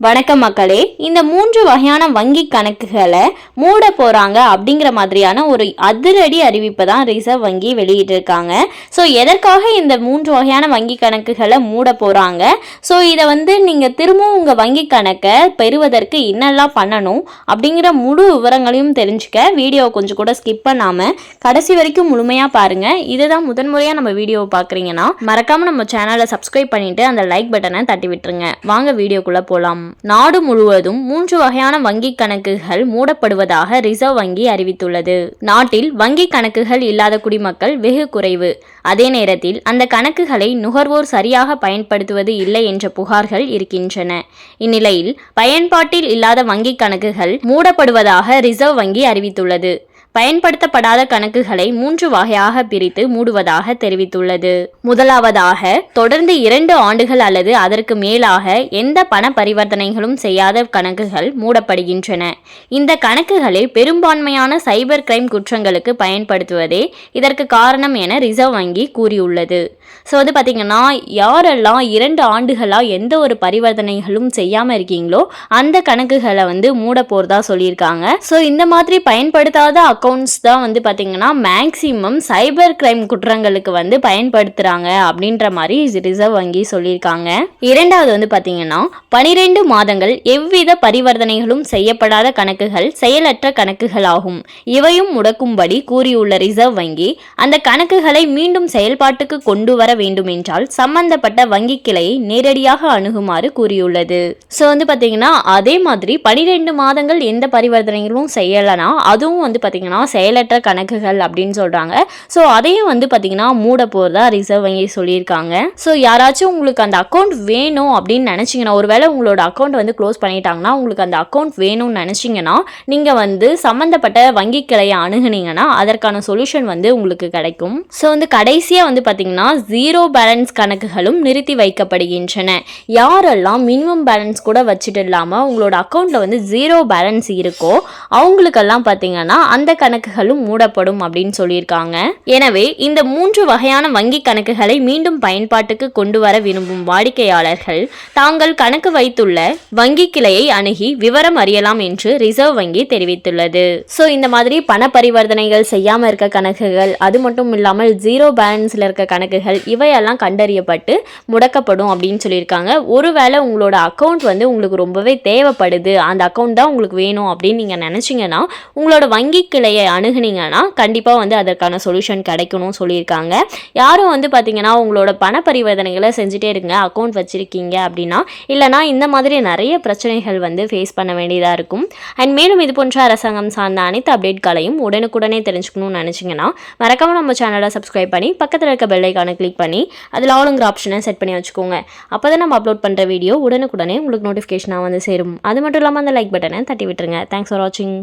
வணக்கம் மக்களே இந்த மூன்று வகையான வங்கி கணக்குகளை மூட போகிறாங்க அப்படிங்கிற மாதிரியான ஒரு அதிரடி அறிவிப்பை தான் ரிசர்வ் வங்கி வெளியிட்டிருக்காங்க. ஸோ எதற்காக இந்த மூன்று வகையான வங்கி கணக்குகளை மூட போகிறாங்க ஸோ இதை வந்து நீங்கள் திரும்பவும் உங்கள் வங்கி கணக்கை பெறுவதற்கு என்னெல்லாம் பண்ணணும் அப்படிங்கிற முழு விவரங்களையும் தெரிஞ்சுக்க வீடியோ கொஞ்சம் கூட ஸ்கிப் பண்ணாமல் கடைசி வரைக்கும் முழுமையாக பாருங்கள் இதை இதுதான் முதன்முறையாக நம்ம வீடியோவை பார்க்குறீங்கன்னா மறக்காமல் நம்ம சேனலை சப்ஸ்கிரைப் பண்ணிவிட்டு அந்த லைக் பட்டனை தட்டி விட்டுருங்க வாங்க வீடியோக்குள்ளே போகலாம் நாடு முழுவதும் மூன்று வகையான வங்கி கணக்குகள் மூடப்படுவதாக ரிசர்வ் வங்கி அறிவித்துள்ளது. நாட்டில் வங்கி கணக்குகள் இல்லாத குடிமக்கள் வெகு குறைவு. அதே நேரத்தில் அந்த கணக்குகளை நுகர்வோர் சரியாக பயன்படுத்துவது இல்லை என்ற புகார்கள் இருக்கின்றன. இந்நிலையில் பயன்பாட்டில் இல்லாத வங்கி கணக்குகள் மூடப்படுவதாக ரிசர்வ் வங்கி அறிவித்துள்ளது. பயன்படுத்தப்படாத கணக்குகளை மூன்று வகையாக பிரித்து மூடுவதாக தெரிவித்துள்ளது. முதலாவதாக தொடர்ந்து இரண்டு ஆண்டுகள் அல்லது அதற்கு மேலாக எந்த பண பரிவர்த்தனைகளும் செய்யாத கணக்குகள் மூடப்படுகின்றன. இந்த கணக்குகளை பெரும்பான்மையான சைபர் கிரைம் குற்றங்களுக்கு பயன்படுத்துவதே இதற்கு காரணம் என ரிசர்வ் வங்கி கூறியுள்ளது. ஸோ வந்து பார்த்தீங்கன்னா யாரெல்லாம் இரண்டு ஆண்டுகளாக எந்த ஒரு பரிவர்த்தனைகளும் செய்யாமல் இருக்கீங்களோ அந்த கணக்குகளை வந்து மூட போகிறதா சொல்லியிருக்காங்க. ஸோ இந்த மாதிரி பயன்படுத்தாத அக்கௌண்ட்ஸ் தான் வந்து பார்த்திங்கன்னா மேக்சிமம் சைபர் கிரைம் குற்றங்களுக்கு வந்து பயன்படுத்துகிறாங்க அப்படின்ற மாதிரி ரிசர்வ் வங்கி சொல்லியிருக்காங்க. இரண்டாவது வந்து பார்த்திங்கன்னா பனிரெண்டு மாதங்கள் எவ்வித பரிவர்த்தனைகளும் செய்யப்படாத கணக்குகள் செயலற்ற கணக்குகள் ஆகும் இவையும் முடக்கும்படி கூறியுள்ள ரிசர்வ் வங்கி அந்த கணக்குகளை மீண்டும் செயல்பாட்டுக்கு கொண்டு வர வேண்டும் என்றால் சம்பந்தப்பட்ட வங்கி கிளையை நேரடியாக அணுகுமாறு கூறியுள்ளது. ஸோ வந்து பார்த்தீங்கன்னா அதே மாதிரி பனிரெண்டு மாதங்கள் எந்த பரிவர்த்தனைகளும் செய்யலைனா அதுவும் வந்து பார்த்தீங்கன்னா செயலற்ற கணக்குகள் அப்படின்னு சொல்கிறாங்க ஸோ அதையும் வந்து பார்த்தீங்கன்னா மூட போகிறதா ரிசர்வ் வங்கி சொல்லியிருக்காங்க. ஸோ யாராச்சும் உங்களுக்கு அந்த அக்கௌண்ட் வேணும் அப்படின்னு நினச்சிங்கன்னா ஒருவேளை உங்களோட அக்கௌண்ட் வந்து க்ளோஸ் பண்ணிட்டாங்கன்னா உங்களுக்கு அந்த அக்கௌண்ட் வேணும்னு நினச்சிங்கன்னா நீங்கள் வந்து சம்மந்தப்பட்ட வங்கி கிளையை அணுகுனீங்கன்னா அதற்கான சொல்யூஷன் வந்து உங்களுக்கு கிடைக்கும். ஸோ வந்து கடைசியாக வந்து பார்த்திங்கன்னா ஜீரோ பேலன்ஸ் கணக்குகளும் நிறுத்தி வைக்கப்படுகின்றன. யாரெல்லாம் மினிமம் பேலன்ஸ் கூட வச்சுட்டு இல்லாமல் உங்களோட அக்கௌண்ட்டில் வந்து ஜீரோ பேலன்ஸ் இருக்கோ அவங்களுக்கெல்லாம் பார்த்தீங்கன்னா அந்த கணக்குகளும் மூடப்படும் அப்படின்னு சொல்லியிருக்காங்க. எனவே இந்த மூன்று வகையான வங்கி கணக்குகளை மீண்டும் பயன்பாட்டுக்கு கொண்டு வர விரும்பும் வாடிக்கையாளர்கள் தாங்கள் கணக்கு வைத்துள்ள வங்கி கிளையை அணுகி விவரம் அறியலாம் என்று ரிசர்வ் வங்கி தெரிவித்துள்ளது. ஸோ இந்த மாதிரி பண பரிவர்த்தனைகள் செய்யாமல் இருக்க கணக்குகள் அது மட்டும் இல்லாமல் ஜீரோ பேலன்ஸில் இருக்க கணக்குகள் இவையெல்லாம் கண்டறியப்பட்டு முடக்கப்படும் அப்படின்னு சொல்லியிருக்காங்க. ஒருவேளை உங்களோட அக்கௌண்ட் வந்து உங்களுக்கு ரொம்பவே தேவைப்படுது அந்த அக்கௌண்ட் தான் உங்களுக்கு வேணும் அப்படின்னு நீங்கள் நினச்சிங்கன்னா உங்களோட வங்கி கிளையை அணுகுனீங்கன்னா கண்டிப்பாக வந்து அதற்கான சொல்யூஷன் கிடைக்கணும் சொல்லியிருக்காங்க. யாரும் வந்து பார்த்தீங்கன்னா உங்களோட பண பரிவர்த்தனைகளை செஞ்சுட்டே இருங்க அக்கௌண்ட் வச்சுருக்கீங்க அப்படின்னா இல்லைனா இந்த மாதிரி நிறைய பிரச்சனைகள் வந்து ஃபேஸ் பண்ண வேண்டியதாக இருக்கும். அண்ட் மேலும் இது போன்ற அரசாங்கம் சார்ந்த அனைத்து அப்டேட்களையும் உடனுக்குடனே தெரிஞ்சுக்கணும்னு நினச்சிங்கன்னா மறக்காமல் நம்ம சேனலை சப்ஸ்கிரைப் பண்ணி பக்கத்தில் இருக்க பெல்லைக்கான கிளிக் பண்ணி அதில் ஆளுங்கிற ஆப்ஷனை செட் பண்ணி வச்சுக்கோங்க. அப்போ தான் நம்ம அப்லோட் பண்ணுற வீடியோ உடனுக்குடனே உங்களுக்கு நோட்டிஃபிகேஷனாக வந்து சேரும். அது மட்டும் இல்லாமல் அந்த லைக் பட்டனை தட்டி விட்டுருங்க. தேங்க்ஸ் ஃபார் வாட்சிங்